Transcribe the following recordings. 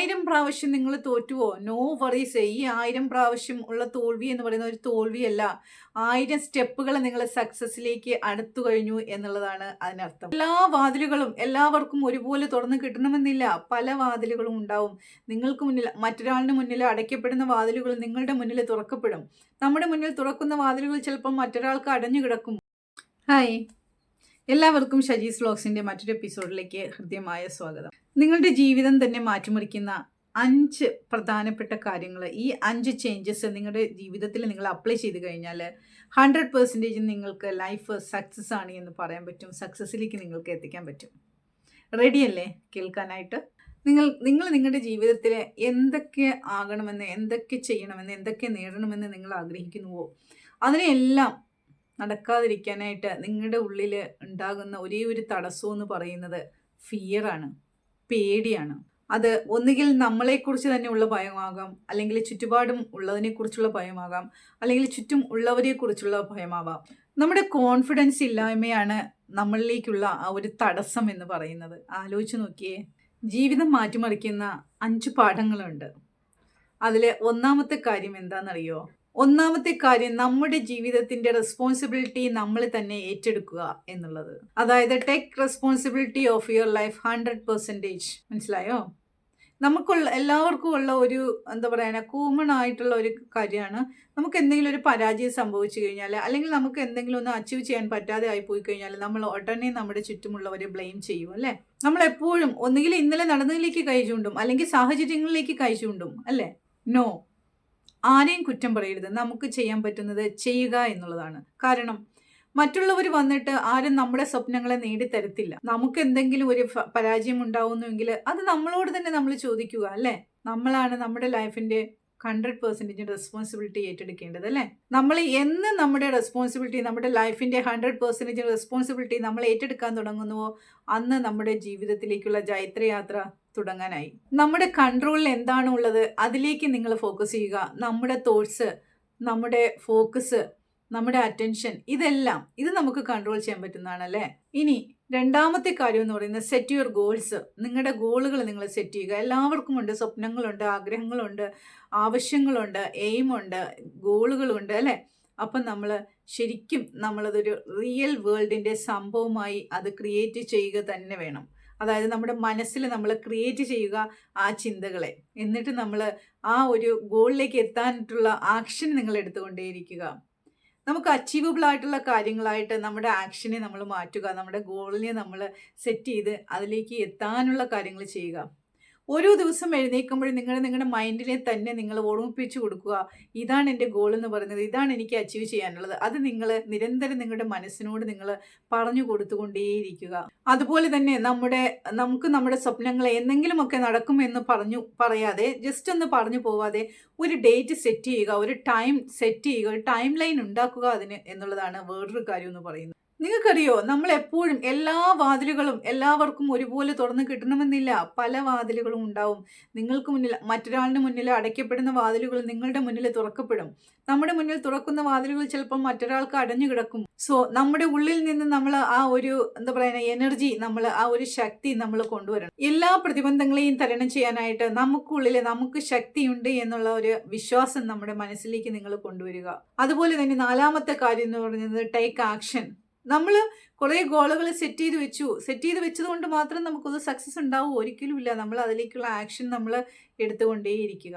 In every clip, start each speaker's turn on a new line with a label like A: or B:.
A: ആയിരം പ്രാവശ്യം നിങ്ങൾ തോറ്റുവോ? നോ വറീസ് ഈ ആയിരം പ്രാവശ്യം ഉള്ള തോൽവി എന്ന് പറയുന്ന ഒരു തോൽവിയല്ല. ആയിരം സ്റ്റെപ്പുകൾ നിങ്ങൾ സക്സസ്സിലേക്ക് അടുത്തു കഴിഞ്ഞു എന്നുള്ളതാണ് അതിനർത്ഥം. എല്ലാ വാതിലുകളും എല്ലാവർക്കും ഒരുപോലെ തുറന്നു കിട്ടണമെന്നില്ല. പല വാതിലുകളും ഉണ്ടാവും. നിങ്ങൾക്ക് മുന്നിൽ മറ്റൊരാളിന് മുന്നിൽ അടയ്ക്കപ്പെടുന്ന വാതിലുകൾ നിങ്ങളുടെ മുന്നിൽ തുറക്കപ്പെടും. നമ്മുടെ മുന്നിൽ തുറക്കുന്ന വാതിലുകൾ ചിലപ്പോൾ മറ്റൊരാൾക്ക് അടഞ്ഞു കിടക്കും. ഹായ് എല്ലാവർക്കും ഷജീസ് വ്ലോഗ്സിന്റെ മറ്റൊരു എപ്പിസോഡിലേക്ക് ഹൃദ്യമായ സ്വാഗതം. നിങ്ങളുടെ ജീവിതം തന്നെ മാറ്റിമറിക്കുന്ന അഞ്ച് പ്രധാനപ്പെട്ട കാര്യങ്ങൾ ഈ അഞ്ച് ചേഞ്ചസ് നിങ്ങളുടെ ജീവിതത്തിൽ നിങ്ങൾ അപ്ലൈ ചെയ്ത് കഴിഞ്ഞാൽ ഹൺഡ്രഡ് പെർസെന്റേജ് നിങ്ങൾക്ക് ലൈഫ് സക്സസ് ആണ് എന്ന് പറയാൻ പറ്റും. സക്സസ്സിലേക്ക് നിങ്ങൾക്ക് എത്തിക്കാൻ പറ്റും. റെഡിയല്ലേ കേൾക്കാനായിട്ട്. നിങ്ങൾ നിങ്ങൾ നിങ്ങളുടെ ജീവിതത്തിൽ എന്തൊക്കെ ആകണമെന്ന് എന്തൊക്കെ ചെയ്യണമെന്ന് എന്തൊക്കെ നേടണമെന്ന് നിങ്ങൾ ആഗ്രഹിക്കുന്നുവോ അതിനെല്ലാം നടക്കാതിരിക്കാനായിട്ട് നിങ്ങളുടെ ഉള്ളിൽ ഉണ്ടാകുന്ന ഒരേ ഒരു തടസ്സം എന്ന് പറയുന്നത് ഫിയറാണ് പേടിയാണ്. അത് ഒന്നുകിൽ നമ്മളെക്കുറിച്ച് തന്നെയുള്ള ഭയമാകാം അല്ലെങ്കിൽ ചുറ്റുപാടും ഉള്ളതിനെക്കുറിച്ചുള്ള ഭയമാകാം അല്ലെങ്കിൽ ചുറ്റും ഉള്ളവരെക്കുറിച്ചുള്ള ഭയമാവാം. നമ്മുടെ കോൺഫിഡൻസ് ഇല്ലായ്മയാണ് നമ്മളിലേക്കുള്ള ആ ഒരു തടസ്സം എന്ന് പറയുന്നത്. ആലോചിച്ച് നോക്കിയേ ജീവിതം മാറ്റിമറിക്കുന്ന അഞ്ച് പാഠങ്ങളുണ്ട്. അതിൽ ഒന്നാമത്തെ കാര്യം എന്താണെന്നറിയോ ഒന്നാമത്തെ കാര്യം നമ്മുടെ ജീവിതത്തിന്റെ റെസ്പോൺസിബിലിറ്റി നമ്മൾ തന്നെ ഏറ്റെടുക്കുക എന്നുള്ളത്. അതായത് take responsibility of your life hundred percentage മനസ്സിലായോ? നമുക്കുള്ള എല്ലാവർക്കും ഉള്ള ഒരു എന്താ പറയുക കോമൺ ആയിട്ടുള്ള ഒരു കാര്യമാണ് നമുക്ക് എന്തെങ്കിലും ഒരു പരാജയം സംഭവിച്ചു കഴിഞ്ഞാൽ അല്ലെങ്കിൽ നമുക്ക് എന്തെങ്കിലും ഒന്ന് അച്ചീവ് ചെയ്യാൻ പറ്റാതെ ആയി പോയി കഴിഞ്ഞാൽ നമ്മൾ ഉടനെ നമ്മുടെ ചുറ്റുമുള്ളവരെ ബ്ലെയിം ചെയ്യും അല്ലേ? നമ്മൾ എപ്പോഴും ഒന്നുകിൽ ഇന്നലെ നടന്നതിലേക്ക് കൈ ചൂണ്ടും അല്ലെങ്കിൽ സാഹചര്യങ്ങളിലേക്ക് കൈ ചൂണ്ടും അല്ലേ? നോ ആരെയും കുറ്റം പറയരുത്. നമുക്ക് ചെയ്യാൻ പറ്റുന്നത് ചെയ്യുക എന്നുള്ളതാണ്. കാരണം മറ്റുള്ളവർ വന്നിട്ട് ആരും നമ്മുടെ സ്വപ്നങ്ങളെ നേടിത്തരത്തില്ല. നമുക്ക് എന്തെങ്കിലും ഒരു പരാജയം ഉണ്ടാവുന്നുവെങ്കിൽ അത് നമ്മളോട് തന്നെ നമ്മൾ ചോദിക്കുക അല്ലേ? നമ്മളാണ് നമ്മുടെ ലൈഫിന്റെ ഹൺഡ്രഡ് പെർസെന്റേജ് റെസ്പോൺസിബിലിറ്റി ഏറ്റെടുക്കേണ്ടത് അല്ലേ? നമ്മൾ എന്ന് നമ്മുടെ റെസ്പോൺസിബിലിറ്റി നമ്മുടെ ലൈഫിന്റെ ഹൺഡ്രഡ് പെർസെന്റേജ് റെസ്പോൺസിബിലിറ്റി നമ്മൾ ഏറ്റെടുക്കാൻ തുടങ്ങുന്നുവോ? അന്ന് നമ്മുടെ ജീവിതത്തിലേക്കുള്ള ജൈത്രയാത്ര തുടങ്ങാനായി. നമ്മുടെ കൺട്രോളിൽ എന്താണ് ഉള്ളത് അതിലേക്ക് നിങ്ങൾ ഫോക്കസ് ചെയ്യുക. നമ്മുടെ തോട്ട്സ് നമ്മുടെ ഫോക്കസ് നമ്മുടെ അറ്റൻഷൻ ഇതെല്ലാം ഇത് നമുക്ക് കൺട്രോൾ ചെയ്യാൻ പറ്റുന്നതാണ് അല്ലേ ഇനി രണ്ടാമത്തെ കാര്യം എന്ന് പറയുന്നത് സെറ്റ് യുവർ ഗോൾസ് നിങ്ങളുടെ ഗോളുകൾ നിങ്ങൾ സെറ്റ് ചെയ്യുക. എല്ലാവർക്കും ഉണ്ട് സ്വപ്നങ്ങളുണ്ട് ആഗ്രഹങ്ങളുണ്ട് ആവശ്യങ്ങളുണ്ട് എയിമുണ്ട് ഗോളുകളുണ്ട് അല്ലേ? അപ്പം നമ്മൾ ശരിക്കും നമ്മളതൊരു റിയൽ വേൾഡിന്റെ സംഭവമായി അത് ക്രിയേറ്റ് ചെയ്യുക തന്നെ വേണം. അതായത് നമ്മുടെ മനസ്സിൽ നമ്മൾ ക്രിയേറ്റ് ചെയ്യുക ആ ചിന്തകളെ. എന്നിട്ട് നമ്മൾ ആ ഒരു ഗോളിലേക്ക് എത്താനായിട്ടുള്ള ആക്ഷൻ നിങ്ങൾ എടുത്തുകൊണ്ടേയിരിക്കുക. നമുക്ക് അച്ചീവബിൾ ആയിട്ടുള്ള കാര്യങ്ങളായിട്ട് നമ്മുടെ ആക്ഷനെ നമ്മൾ മാറ്റുക നമ്മുടെ ഗോളിനെ നമ്മൾ സെറ്റ് ചെയ്ത് അതിലേക്ക് എത്താനുള്ള കാര്യങ്ങൾ ചെയ്യുക. ഓരോ ദിവസം എഴുന്നേൽക്കുമ്പോഴും നിങ്ങൾ നിങ്ങളുടെ മൈൻഡിനെ തന്നെ നിങ്ങൾ ഓർമ്മിപ്പിച്ചു കൊടുക്കുക. ഇതാണ് എന്റെ ഗോൾ എന്ന് പറയുന്നത്. ഇതാണ് എനിക്ക് അച്ചീവ് ചെയ്യാനുള്ളത്. അത് നിങ്ങൾ നിരന്തരം നിങ്ങളുടെ മനസ്സിനോട് നിങ്ങൾ പറഞ്ഞു കൊടുത്തുകൊണ്ടേയിരിക്കുക. അതുപോലെ തന്നെ നമ്മുടെ നമുക്ക് നമ്മുടെ സ്വപ്നങ്ങൾ എന്തെങ്കിലുമൊക്കെ നടക്കുമെന്ന് പറഞ്ഞു പറയാതെ ജസ്റ്റ് ഒന്ന് പറഞ്ഞു പോവാതെ ഒരു ഡേറ്റ് സെറ്റ് ചെയ്യുക ഒരു ടൈം സെറ്റ് ചെയ്യുക ഒരു ടൈം ലൈൻ ഉണ്ടാക്കുക അതിന് എന്നുള്ളതാണ് വേറൊരു കാര്യം എന്ന് പറയുന്നത്. നിങ്ങൾക്കറിയോ നമ്മൾ എപ്പോഴും എല്ലാ വാതിലുകളും എല്ലാവർക്കും ഒരുപോലെ തുറന്നു കിട്ടണമെന്നില്ല. പല വാതിലുകളും ഉണ്ടാവും. നിങ്ങൾക്ക് മുന്നിൽ മറ്റൊരാളുടെ മുന്നിൽ അടയ്ക്കപ്പെടുന്ന വാതിലുകൾ നിങ്ങളുടെ മുന്നിൽ തുറക്കപ്പെടും. നമ്മുടെ മുന്നിൽ തുറക്കുന്ന വാതിലുകൾ ചിലപ്പോൾ മറ്റൊരാൾക്ക് അടഞ്ഞു കിടക്കും. സോ നമ്മുടെ ഉള്ളിൽ നിന്ന് നമ്മൾ ആ ഒരു എന്താ പറയുക എനർജി നമ്മൾ ആ ഒരു ശക്തി നമ്മൾ കൊണ്ടുവരണം. എല്ലാ പ്രതിബന്ധങ്ങളെയും തരണം ചെയ്യാനായിട്ട് നമുക്കുള്ളിൽ നമുക്ക് ശക്തിയുണ്ട് എന്നുള്ള ഒരു വിശ്വാസം നമ്മുടെ മനസ്സിലേക്ക് നിങ്ങൾ കൊണ്ടുവരിക. അതുപോലെ തന്നെ നാലാമത്തെ കാര്യം എന്ന് പറയുന്നത് ടേക്ക് ആക്ഷൻ നമ്മൾ കുറേ ഗോളുകൾ സെറ്റ് ചെയ്ത് വെച്ചു. സെറ്റ് ചെയ്ത് വെച്ചതുകൊണ്ട് മാത്രം നമുക്കത് സക്സസ് ഉണ്ടാവും. ഒരിക്കലും ഇല്ല. നമ്മൾ അതിലേക്കുള്ള ആക്ഷൻ നമ്മൾ എടുത്തുകൊണ്ടേയിരിക്കുക.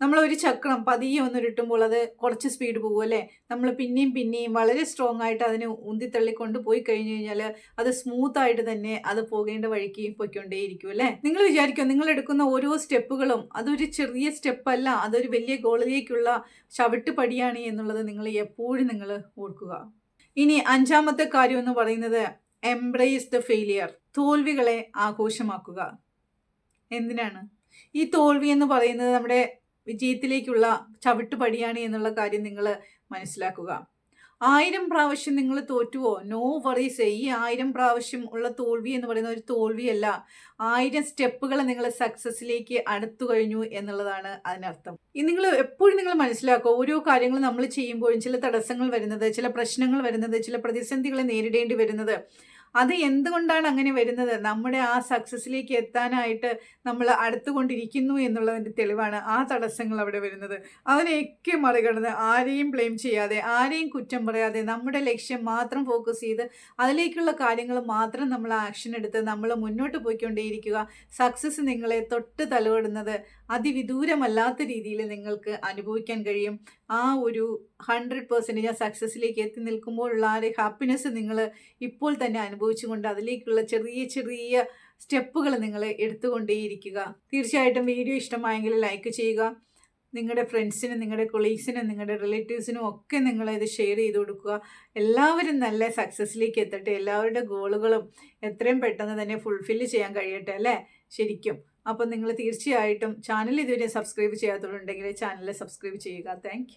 A: നമ്മൾ ഒരു ചക്രം പതിയെ ഒന്ന് ഇട്ടുമ്പോൾ അത് കുറച്ച് സ്പീഡ് പോകും അല്ലേ? നമ്മൾ പിന്നെയും പിന്നെയും വളരെ സ്ട്രോങ് ആയിട്ട് അതിനെ ഉന്തിത്തള്ളിക്കൊണ്ട് പോയി കഴിഞ്ഞു കഴിഞ്ഞാൽ അത് സ്മൂത്ത് ആയിട്ട് തന്നെ അത് പോകേണ്ട വഴിക്ക് പോയിക്കൊണ്ടേയിരിക്കും അല്ലേ? നിങ്ങൾ വിചാരിക്കും നിങ്ങൾ എടുക്കുന്ന ഓരോ സ്റ്റെപ്പുകളും അതൊരു ചെറിയ സ്റ്റെപ്പ് അല്ല. അതൊരു വലിയ ഗോളിലേക്കുള്ള ചവിട്ടുപടിയാണ് എന്നുള്ളത് നിങ്ങൾ എപ്പോഴും നിങ്ങൾ ഓർക്കുക. ഇനി അഞ്ചാമത്തെ കാര്യം എന്ന് പറയുന്നത് എംബ്രേസ് ദ ഫെയിലിയർ തോൽവികളെ ആഘോഷമാക്കുക. എന്തിനാണ്? ഈ തോൽവി എന്ന് പറയുന്നത് നമ്മുടെ വിജയത്തിലേക്കുള്ള ചവിട്ടുപടിയാണ് എന്നുള്ള കാര്യം നിങ്ങൾ മനസ്സിലാക്കുക. ആയിരം പ്രാവശ്യം നിങ്ങൾ തോറ്റുവോ? നോ വറീസ് ഈ ആയിരം പ്രാവശ്യം ഉള്ള തോൽവി എന്ന് പറയുന്ന ഒരു തോൽവിയല്ല. ആയിരം സ്റ്റെപ്പുകൾ നിങ്ങൾ സക്സസ്സിലേക്ക് അടുത്തു കഴിഞ്ഞു എന്നുള്ളതാണ് അതിനർത്ഥം. ഇത് നിങ്ങൾ എപ്പോഴും നിങ്ങൾ മനസ്സിലാക്കുക ഓരോ കാര്യങ്ങൾ നമ്മൾ ചെയ്യുമ്പോഴും ചില തടസ്സങ്ങൾ വരുന്നത് ചില പ്രശ്നങ്ങൾ വരുന്നത് ചില പ്രതിസന്ധികളെ നേരിടേണ്ടി വരുന്നത്. അത് എന്തുകൊണ്ടാണ് അങ്ങനെ വരുന്നത്? നമ്മുടെ ആ സക്സസ്സിലേക്ക് എത്താനായിട്ട് നമ്മൾ അടുത്തുകൊണ്ടിരിക്കുന്നു എന്നുള്ളതിന്റെ തെളിവാണ് ആ തടസ്സങ്ങൾ അവിടെ വരുന്നത്. അതിനെയൊക്കെ മറികടന്ന് ആരെയും ബ്ലെയിം ചെയ്യാതെ ആരെയും കുറ്റം പറയാതെ നമ്മുടെ ലക്ഷ്യം മാത്രം ഫോക്കസ് ചെയ്ത് അതിലേക്കുള്ള കാര്യങ്ങൾ മാത്രം നമ്മൾ ആക്ഷൻ എടുത്ത് നമ്മൾ മുന്നോട്ട് പോയിക്കൊണ്ടേയിരിക്കുക. സക്സസ് നിങ്ങളെ തൊട്ട് തലോടുന്നത് അതിവിദൂരമല്ലാത്ത രീതിയിൽ നിങ്ങൾക്ക് അനുഭവിക്കാൻ കഴിയും. ആ ഒരു ഹൺഡ്രഡ് പെർസെന്റേജ് ആ സക്സസ്സിലേക്ക് എത്തി നിൽക്കുമ്പോഴുള്ള ആ ഒരു ഹാപ്പിനെസ് നിങ്ങൾ ഇപ്പോൾ തന്നെ അനുഭവിച്ചുകൊണ്ട് അതിലേക്കുള്ള ചെറിയ ചെറിയ സ്റ്റെപ്പുകൾ നിങ്ങൾ എടുത്തുകൊണ്ടേയിരിക്കുക. തീർച്ചയായിട്ടും വീഡിയോ ഇഷ്ടമായെങ്കിൽ ലൈക്ക് ചെയ്യുക. നിങ്ങളുടെ ഫ്രണ്ട്സിനും നിങ്ങളുടെ കൊളീഗ്സിനും നിങ്ങളുടെ റിലേറ്റീവ്സിനും ഒക്കെ നിങ്ങൾ ഇത് ഷെയർ ചെയ്ത് കൊടുക്കുക. എല്ലാവരും നല്ല സക്സസ്സിലേക്ക് എത്തട്ടെ. എല്ലാവരുടെ ഗോളുകളും എത്രയും പെട്ടെന്ന് തന്നെ ഫുൾഫില്ല് ചെയ്യാൻ കഴിയട്ടെ അല്ലേ? ശരിക്കും. അപ്പം നിങ്ങൾ തീർച്ചയായിട്ടും ചാനൽ ഇതുവരെ സബ്സ്ക്രൈബ് ചെയ്യാത്തവരുണ്ടെങ്കിൽ ചാനൽ സബ്സ്ക്രൈബ് ചെയ്യുക. താങ്ക്